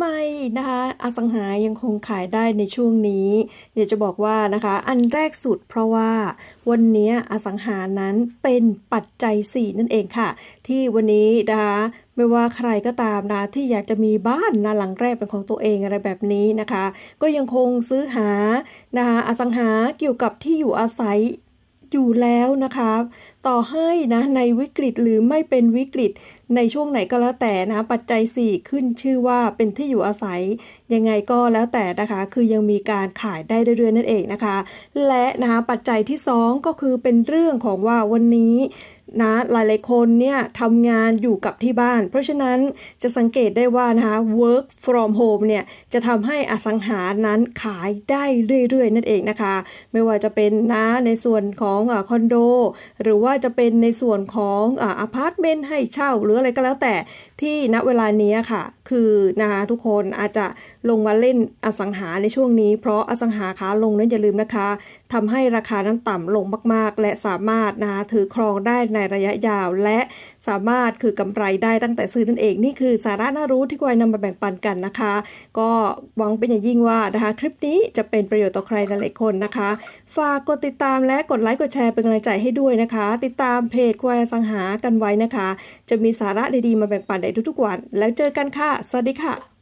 ไมนะคะอสังหายังคงขายได้ในช่วงนี้ อยากจะบอกว่านะคะอันแรกสุดเพราะว่าวันนี้อสังหานั้นเป็นปัจจัย 4 นั่นเองค่ะ ที่วันนี้นะคะไม่ว่าใครก็ตามนะที่อยากจะมีบ้านนะหลังแรกเป็นของตัวเองอะไรแบบนี้นะคะ ก็ยังคงซื้อหานะคะอสังหาเกี่ยวกับที่อยู่อาศัย อยู่แล้วนะคะต่อให้นะในวิกฤตหรือไม่เป็นวิกฤตในช่วงไหนก็แล้วแต่นะปัจจัย 4 ขึ้นชื่อว่าเป็นที่อยู่อาศัย ยังไงก็แล้วแต่นะคะ คือยังมีการขายได้เรื่อยๆนั่นเองนะคะ และนะคะปัจจัยที่ 2 ก็คือเป็นเรื่องของว่าวันนี้ นะหลายๆคนเนี่ยทำงานอยู่กับที่บ้าน เพราะฉะนั้นจะสังเกตได้ว่านะคะ work from home เนี่ยจะทำให้อสังหานั้นขายได้เรื่อยๆ นั่นเองนะคะ ไม่ว่าจะเป็นนะในส่วนของคอนโด หรือว่าจะเป็นในส่วนของอพาร์ตเมนต์ให้เช่า หรืออะไรก็แล้วแต่ที่ณเวลานี้ค่ะ คือนะคะทุกคนอาจจะลงมาเล่นอสังหาในช่วงนี้ เพราะอสังหาขาลงนั้นอย่าลืมนะคะทำให้ราคานั้นต่ำลงมากๆ และสามารถนะคะถือครองได้ในระยะยาว และสามารถคือกำไรได้ตั้งแต่ซื้อนั่นเอง นี่คือสาระน่ารู้ที่ควายนำมาแบ่งปันกันนะคะ ก็หวังเป็นอย่างยิ่งว่านะคะคลิปนี้จะเป็นประโยชน์ต่อใครหลายๆคนนะคะ ฝากกดติดตามและกดไลค์กดแชร์เป็นกำลังใจให้ด้วยนะคะ ติดตามเพจควายสังหากันไว้นะคะ จะมีสาระดีๆมาแบ่งปันในทุกๆวัน แล้วเจอกันค่ะ สวัสดีค่ะ